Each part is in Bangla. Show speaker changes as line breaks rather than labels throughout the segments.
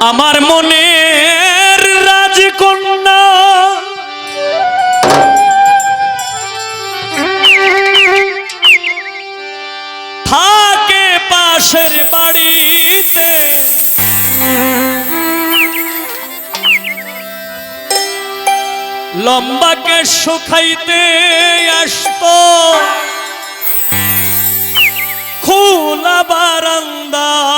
আমার মনের রাজকন্যা। থাকে পাশের বাড়িতে। লম্বাকে শুকাইতে আসতো। খোলা বারান্দাতে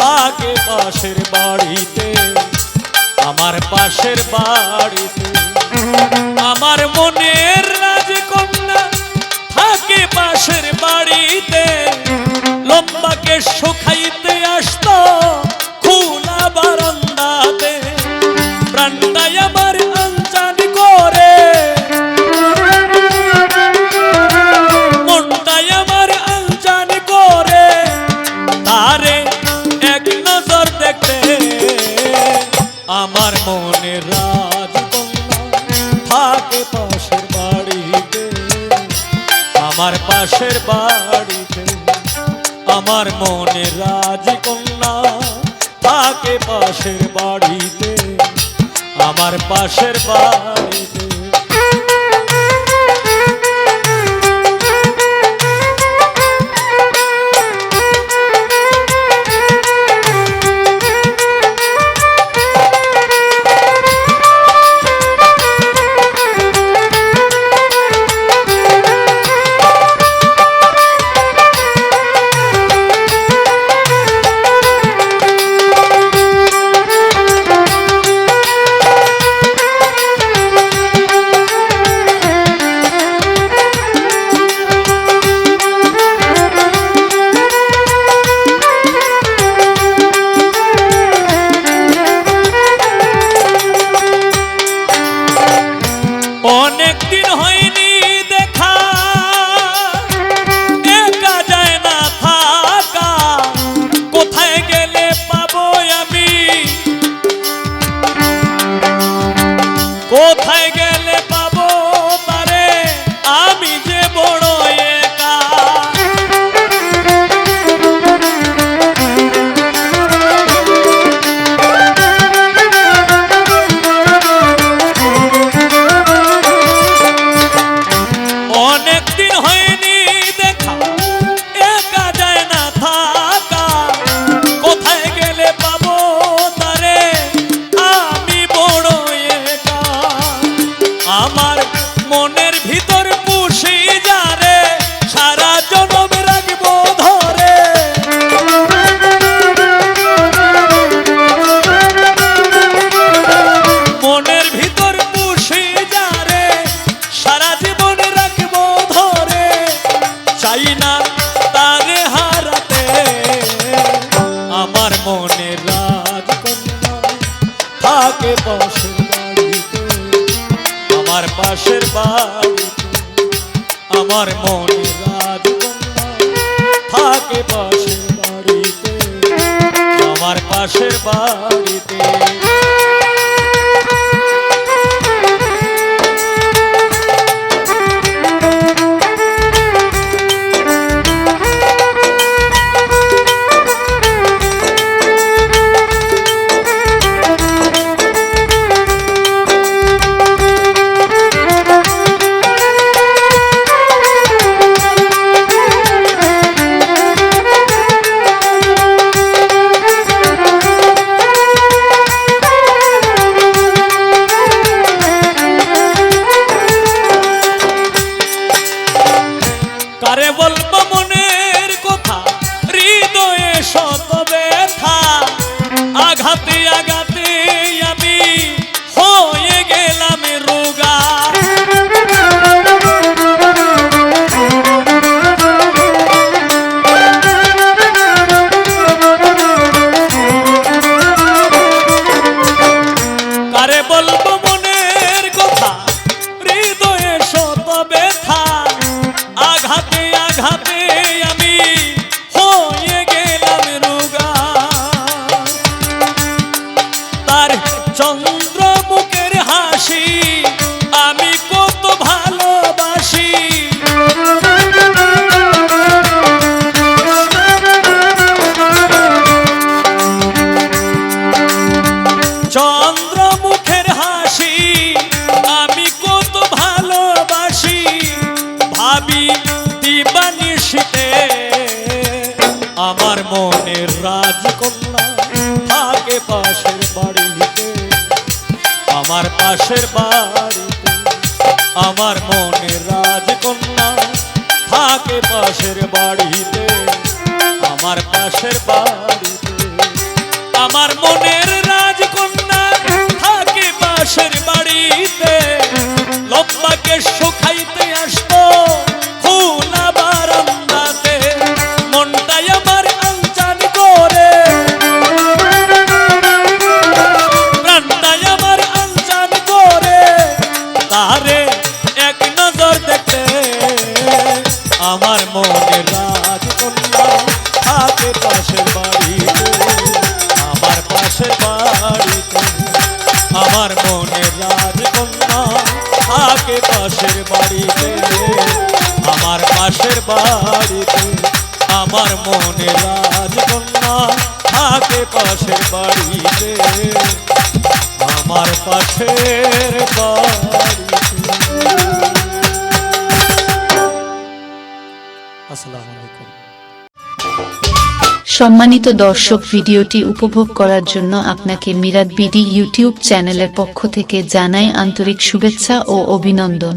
থাকে পাশের বাড়িতে, আমার পাশের বাড়িতে। আমার মনের রাজকন্যা থাকে পাশের বাড়িতে। লম্বাকে শুকাইতে আসতো, খোলা বারান্দাতে। প্রাণটাই আমার থাকে পাশের বাড়িতে। আমার পাশের বাড়িতে, আমার মনে রাজকন্যা থাকে পাশের বাড়িতে। আমার পাশের বাড়িতে দিন হয়নি হয়নি দেখা, একা যায় না থাকা। কোথায় গেলে পাবো তারে? আমি বড় একা। আমার মনের ভিতর পুষি যারে, সারা আমার মনে রাজ থাকে পাশের বাড়িতে। আমার পাশের বাড়িতে। কারে বলব দিবানিশিতে আমার মনের রাজকন্যা থাকে পাশের বাড়িতে। আমার পাশের বাড়িতে আমার মনের রাজকন্যা থাকে পাশের বাড়িতে। আমার পাশের বাড়িতে আমার আমার মনের রাজকন্যা থাকে পাশের বাড়িতে। আমার আলাইকুম।
সম্মানিত দর্শক, ভিডিওটি উপভোগ করার জন্য আপনাকে মিরাদ বিডি ইউটিউব চ্যানেলের পক্ষ থেকে জানাই আন্তরিক শুভেচ্ছা ও অভিনন্দন।